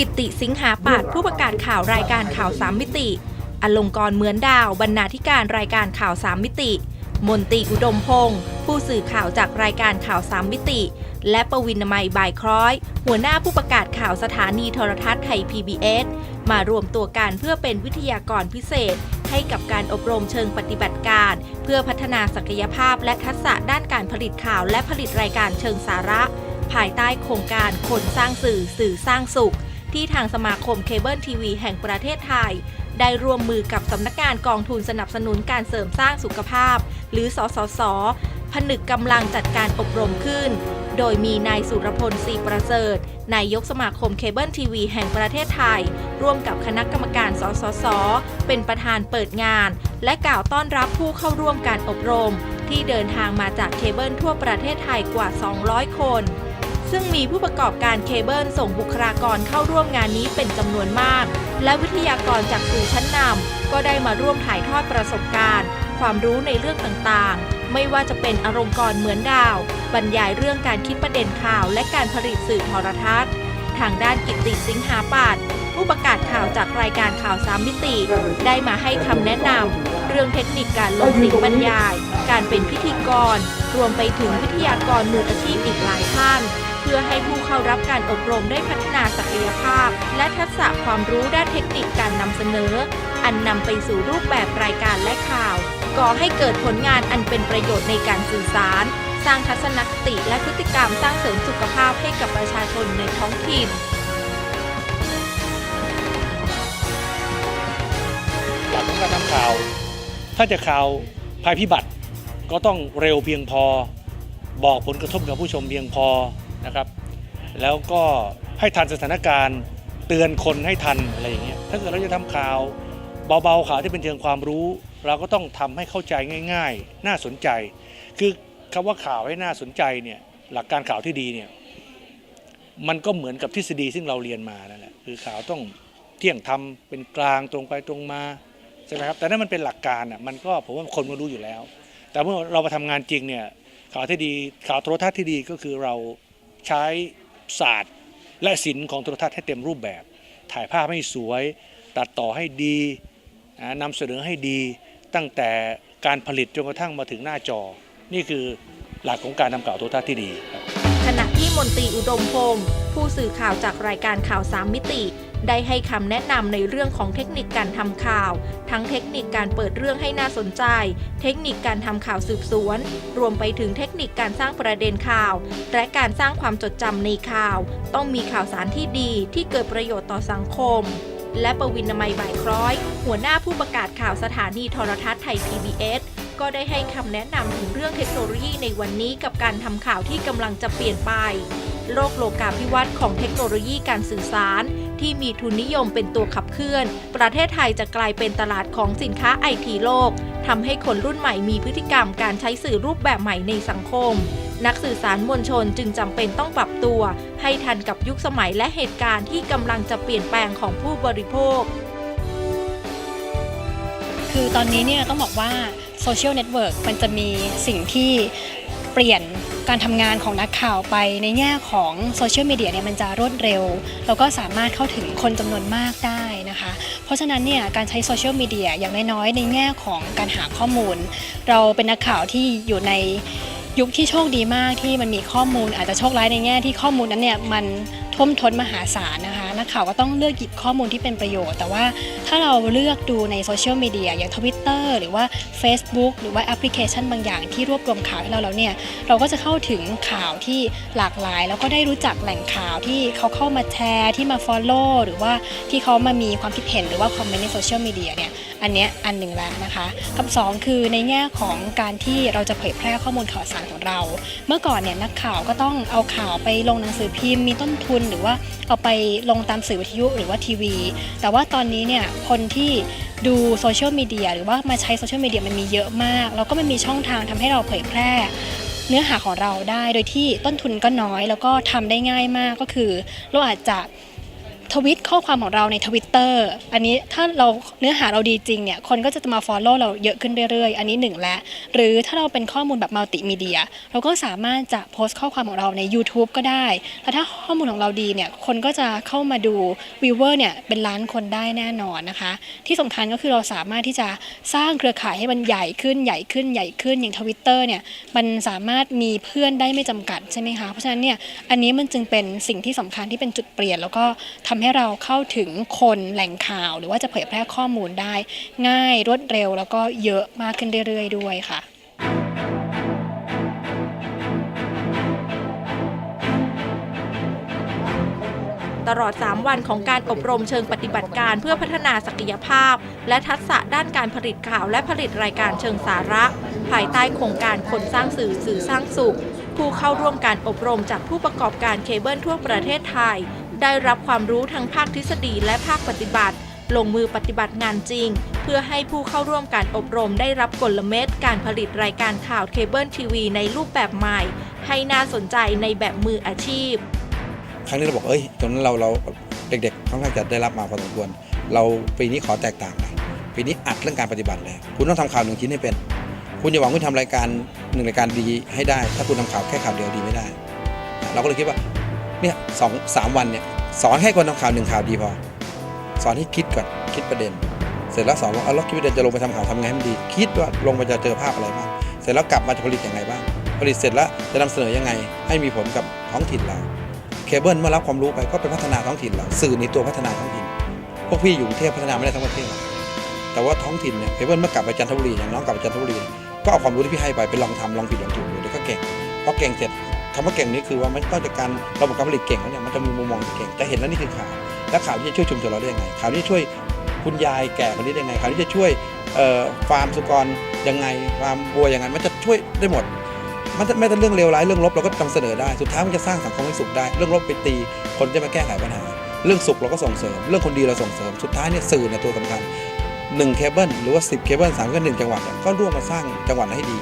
กิติสิงหาปาดผู้ประกาศข่าวรายการข่าวสามมิติ อลงกรณ์เหมือนดาว บรรณาธิการรายการข่าวสามมิติ มนตรีอุดมพงศ์ผู้สื่อข่าวจากรายการข่าวสามมิติ และประวินมัยบายคล้อย หัวหน้าผู้ประกาศข่าวสถานีโทรทัศน์ไทย PBS มารวมตัวกันเพื่อเป็นวิทยากรพิเศษ ให้กับการอบรมเชิงปฏิบัติการ เพื่อพัฒนาศักยภาพและทักษะด้านการผลิตข่าวและผลิตรายการเชิงสาระ ภายใต้โครงการคนสร้างสื่อสื่อสร้างสุข ที่ทางสมาคมเคเบิลทีวีแห่งประเทศไทย ได้ร่วมมือกับสำนักงานกองทุนสนับสนุนการเสริมสร้างสุขภาพ หรือสสส ผนึกกำลังจัดการอบรมขึ้น โดยมีนายสุรพลศรีประเสริฐ นายกสมาคมเคเบิลทีวีแห่งประเทศไทย ร่วมกับคณะกรรมการสสส เป็นประธานเปิดงาน และกล่าวต้อนรับผู้เข้าร่วมการอบรม ที่เดินทางมาจากเคเบิลทั่วประเทศไทยกว่า 200 คน ซึ่งมีผู้ประกอบการเคเบิลส่งบุคลากรเข้าร่วมงานนี้เป็นจำนวนมาก และวิทยากรจากสื่อชั้นนำก็ได้มาร่วมถ่ายทอดประสบการณ์ ความรู้ในเรื่องต่างๆ ไม่ว่าจะเป็นอารมณ์กรเหมือนดาว บรรยายเรื่องการคิดประเด็นข่าว และการผลิตสื่อโทรทัศน์ ทางด้านกิตติสิงหาปาด ผู้ประกาศข่าวจากรายการข่าวสามมิติ ได้มาให้คำแนะนำเรื่องเทคนิคการลงเสียงบรรยาย การเป็นพิธีกร รวมไปถึงวิทยากรมืออาชีพอีกหลายท่าน เพื่อให้ผู้เข้ารับการอบรมได้พัฒนาศักยภาพ และทักษะความรู้ด้านเทคนิคการนำเสนอ อันนำไปสู่รูปแบบรายการและข่าวก่อให้เกิดผลงานอันเป็นประโยชน์ในการสื่อสาร สร้างทัศนคติและพฤติกรรมสร้างเสริมสุขภาพให้กับประชาชนในท้องถิ่น ถ้าจะข่าวภัยพิบัติก็ต้องเร็วเพียงพอ บอกผลกระทบกับผู้ชมเพียงพอนะครับ แล้วก็ให้ทันสถานการณ์เตือนคนให้ทันอะไรอย่างเงี้ยถ้าเกิดเราจะทำข่าวเบาๆข่าวที่เป็นเชิงความรู้ เราก็ต้องทำให้เข้าใจง่าย ๆ น่าสนใจ คือคำว่าข่าวให้น่าสนใจเนี่ยหลักการข่าวที่ดีเนี่ยมันก็เหมือนกับทฤษฎีซึ่งเราเรียนมานั่นแหละคือข่าวต้องเที่ยงธรรมเป็นกลางตรงไปตรงมา ช่ไหมครับแต่นั่นมันเป็นหลักการอะมันก็ผมว่าคนก็รู้อยู่แล้ว แต่เมื่อเรามาทำงานจริงเนี่ยข่าวที่ดีข่าวโทรทัศน์ที่ดีก็คือเราใช้ศาสตร์และศิลป์ของโทรทัศน์ให้เต็มรูปแบบ ถ่ายภาพให้สวย ตัดต่อให้ดีอ่านำเสนอให้ดี ตั้งแต่การผลิตจนกระทั่งมาถึงหน้าจอ นี่คือหลักของการทำข่าวโทรทัศน์ที่ดีขณะที่มนตรีอุดมพงศ์ผู้สื่อข่าวจากรายการข่าวสามมิติ ได้ให้คำแนะนำในเรื่องของเทคนิคการทำข่าว ทั้งเทคนิคการเปิดเรื่องให้น่าสนใจ เทคนิคการทำข่าวสืบสวน รวมไปถึงเทคนิคการสร้างประเด็นข่าว และการสร้างความจดจำในข่าว ต้องมีข่าวสารที่ดีที่เกิดประโยชน์ต่อสังคม และประวินนามัยบ่ายคล้อย หัวหน้าผู้ประกาศข่าวสถานีโทรทัศน์ไทย PBS ก็ได้ให้คำแนะนำถึงเรื่องเทคโนโลยีในวันนี้กับการทำข่าวที่กำลังจะเปลี่ยนไป โลกโลกาภิวัตน์ของเทคโนโลยีการสื่อสาร ที่มีทุนนิยมเป็นตัวขับเคลื่อน ประเทศไทยจะกลายเป็นตลาดของสินค้าไอทีโลกทำให้คนรุ่นใหม่มีพฤติกรรมการใช้สื่อรูปแบบใหม่ในสังคม นักสื่อสารมวลชนจึงจำเป็นต้องปรับตัว ให้ทันกับยุคสมัยและเหตุการณ์ที่กำลังจะเปลี่ยนแปลงของผู้บริโภค คือตอนนี้เนี่ยต้องบอกว่าโซเชียลเน็ตเวิร์กมันจะมีสิ่งที่เปลี่ยน การทำงานของนักข่าวไปในแง่ของโซเชียลมีเดียเนี่ยมันจะรวดเร็ว แล้วก็สามารถเข้าถึงคนจำนวนมากได้นะคะ เพราะฉะนั้นเนี่ยการใช้โซเชียลมีเดียอย่างน้อยๆในแง่ของการหาข้อมูล เราเป็นนักข่าวที่อยู่ในยุคที่โชคดีมากที่มันมีข้อมูลอาจจะโชคร้ายในแง่ที่ข้อมูลนั้นเนี่ยมัน ท่วมท้นมหาศาลนะคะนักข่าวก็ต้องเลือกหยิบข้อมูลที่เป็นประโยชน์ แต่ว่าถ้าเราเลือกดูในโซเชียลมีเดียอย่าง Twitter หรือว่า Facebook หรือว่าแอปพลิเคชันบางอย่างที่รวบรวมข่าวให้เราแล้วเนี่ยเราก็จะเข้าถึงข่าวที่หลากหลาย แล้วก็ได้รู้จักแหล่งข่าวที่เขาเข้ามาแชร์ที่มา Follow หรือว่าที่เขามามีความคิดเห็นหรือว่าคอมเมนต์ในโซเชียลมีเดียเนี่ยอันเนี้ยอันหนึ่งแล้วนะคะกับสองคือในแง่ของการที่เราจะเผยแพร่ข้อมูลข่าวสารของเรา เมื่อก่อนเนี่ยนักข่าวก็ต้องเอาข่าวไปลงหนังสือพิมพ์มีต้นทุนหรือว่าเอาไปลงตามสื่อวิทยุหรือว่าทีวี แต่ว่าตอนนี้เนี่ยคนที่ดูโซเชียลมีเดียหรือว่ามาใช้โซเชียลมีเดียมันมีเยอะมาก แล้วก็มันมีช่องทางทำให้เราเผยแพร่เนื้อหาของเราได้ โดยที่ต้นทุนก็น้อย แล้วก็ทำได้ง่ายมากก็คือเราอาจจะ ทวิตข้อความของเราในทวิตเตอร์อันนี้ถ้าเราเนื้อหาเราดีจริงเนี่ยคนก็จะมา Follow เราเยอะขึ้นเรื่อยๆ อันนี้หนึ่งและ หรือถ้าเราเป็นข้อมูลแบบมัลติมีเดียเราก็สามารถจะโพสต์ข้อความของเราใน YouTube ก็ได้ แล้วถ้าข้อมูลของเราดีเนี่ยคนก็จะเข้ามาดูวิวเวอร์เนี่ยเป็นล้านคนได้แน่นอนนะคะ ที่สำคัญก็คือเราสามารถที่จะสร้างเครือข่ายให้มันใหญ่ขึ้นใหญ่ขึ้นใหญ่ขึ้นอย่างทวิตเตอร์เนี่ยมันสามารถมีเพื่อนได้ไม่จำกัดใช่ไหมคะเพราะฉะนั้นเนี่ยอันนี้มันจึงเป็นสิ่งที่สำคัญที่เป็นจุดเปลี่ยน แล้วก็ทำให้เราเข้าถึงคนแหล่งข่าว หรือว่าจะเผยแพร่ข้อมูลได้ ง่ายรวดเร็ว แล้วก็เยอะมากขึ้นเรื่อยๆ ด้วยค่ะตลอด 3 วันของการอบรมเชิงปฏิบัติการเพื่อพัฒนาศักยภาพ และทักษะด้านการผลิตข่าวและผลิตรายการเชิงสาระ ภายใต้โครงการคนสร้างสื่อสื่อสร้างสุข ผู้เข้าร่วมการอบรมจากผู้ประกอบการเคเบิลทั่วประเทศไทย ได้รับความรู้ทั้งภาคทฤษฎีและภาคปฏิบัติ ลงมือปฏิบัติงานจริง เพื่อให้ผู้เข้าร่วมการอบรมได้รับกลเม็ดการผลิตรายการข่าวเคเบิลทีวีในรูปแบบใหม่ ให้น่าสนใจในแบบมืออาชีพ ครั้งนี้เราบอกเอ้ยตรงนั้นเราเราเด็กๆค่อนข้างจะได้รับมาพอสมควร เราปีนี้ขอแตกต่างหน่อยปีนี้อัดเรื่องการปฏิบัติเลยคุณต้องทำข่าวหนึ่งชิ้นให้เป็น คุณอย่าหวังคุณทำรายการหนึ่งรายการดีให้ได้ ถ้าคุณทำข่าวแค่ข่าวเดียวดีไม่ได้ เราก็เลยคิดว่า เนี่ยสองสามวันเนี่ยสอนให้คนทำข่าวหนึ่งข่าวดีพอ สอนให้คิดก่อนคิดประเด็น เสร็จแล้วสอนว่าเอาแล้วคิดประเด็นจะลงไปทำข่าวทำไงให้มันดี คิดว่าลงไปจะเจอภาพอะไรบ้างเสร็จแล้วกลับมาจะผลิตยังไงบ้างผลิตเสร็จแล้วจะนำเสนอยังไง ให้มีผลกับท้องถิ่นเราเคเบิลเมื่อรับความรู้ไปก็ไปพัฒนาท้องถิ่นเราสื่อในตัวพัฒนาท้องถิ่น พวกพี่อยู่กรุงเทพพัฒนาไม่ได้ทั้งประเทศแต่ว่าท้องถิ่นเนี่ยเคเบิลเมื่อกลับไปจันทบุรีอย่างน้องกลับไปจันทบุรีก็เอาความรู้ที่พี่ให้ไปไปลองทำลองผิดลองถูกดูเดี๋ยวก็เก่งพอเก่งเสร็จ คำว่าเก่งนี้คือว่ามันนอกจากการระบบการผลิตเก่งแล้วเนี่ยมันจะมีมุมมองเก่งจะเห็นแล้วนี่คือข่าวแล้วข่าวที่จะช่วยชุมชนเราได้ยังไงข่าวที่ช่วยคุณยายแก่คนนี้ได้ยังไงข่าวที่จะช่วยฟาร์มสุกรยังไงฟาร์มบัวยังไง มันจะช่วยได้หมด มันไม่แต่เรื่องเลวร้ายเรื่องลบเราก็นำเสนอได้สุดท้ายมันจะสร้างสังคมให้สุขได้ เรื่องลบไปตีคนจะมาแก้ไขปัญหา เรื่องสุขเราก็ส่งเสริม เรื่องคนดีเราส่งเสริมสุดท้ายเนี่ยสื่อเนี่ยตัวสำคัญหนึ่งเคเบิลหรือว่าสิบเคเบิลสามก็หนึ่งจังหวัดก็ร่วมมาสร้างจังหวัดให้ดี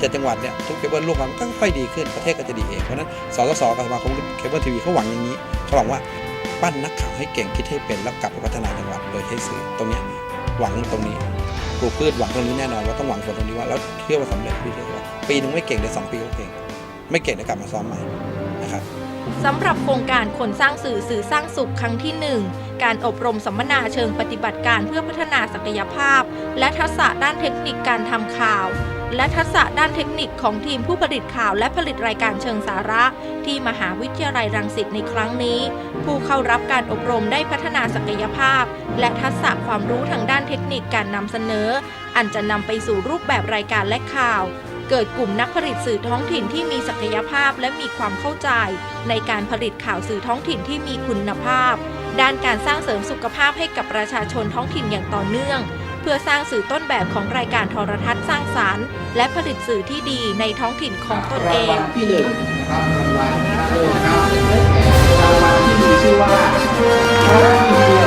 เจ็ดจังหวัดเนี่ยทุกเคเบิลร่วมกันก็ค่อยดีขึ้นประเทศก็จะดีเอง เพราะฉะนั้นสสสกับสมาคมเคเบิลทีวีเขาหวังอย่างนี้เขาหวังว่าปั้นนักข่าวให้เก่งคิดให้เป็นแล้วกลับไปพัฒนาจังหวัดโดยใช้สื่อตรงนี้หวังตรงนี้ปลูกพืชหวังตรงนี้แน่นอนว่าต้องหวังผลตรงนี้ว่าแล้วเชื่อว่าสำเร็จพี่เชื่อว่าปีหนึ่งไม่เก่งเดี๋ยวสองปีก็เก่ง ไม่เก่งเดี๋ยวกลับมาซ้อมใหม่นะครับสำหรับโครงการคนสร้างสื่อสื่อสร้างสุขครั้งที่ 1 การอบรมสัมมนาเชิงปฏิบัติการเพื่อพัฒนาศักยภาพ และทักษะด้านเทคนิคการทำข่าว และทักษะด้านเทคนิคของทีมผู้ผลิตข่าวและผลิตรายการเชิงสาระ ที่มหาวิทยาลัยรังสิตในครั้งนี้ ผู้เข้ารับการอบรมได้พัฒนาศักยภาพ และทักษะความรู้ทางด้านเทคนิคการนำเสนอ อันจะนำไปสู่รูปแบบรายการและข่าว เกิดกลุ่มนักผลิตสื่อท้องถิ่นที่มีศักยภาพและมีความเข้าใจ ในการผลิตข่าวสื่อท้องถิ่นที่มีคุณภาพ ด้านการสร้างเสริมสุขภาพให้กับประชาชนท้องถิ่นอย่างต่อเนื่อง เพื่อสร้างสื่อต้นแบบของรายการโทรทัศน์สร้างสารรค์ และผลิตสื่อที่ดีในท้องถิ่นของตนเอง ที่หนึ่งนะครับรางวัลที่หนึ่งนะครับรางวัลที่มีชื่อว่า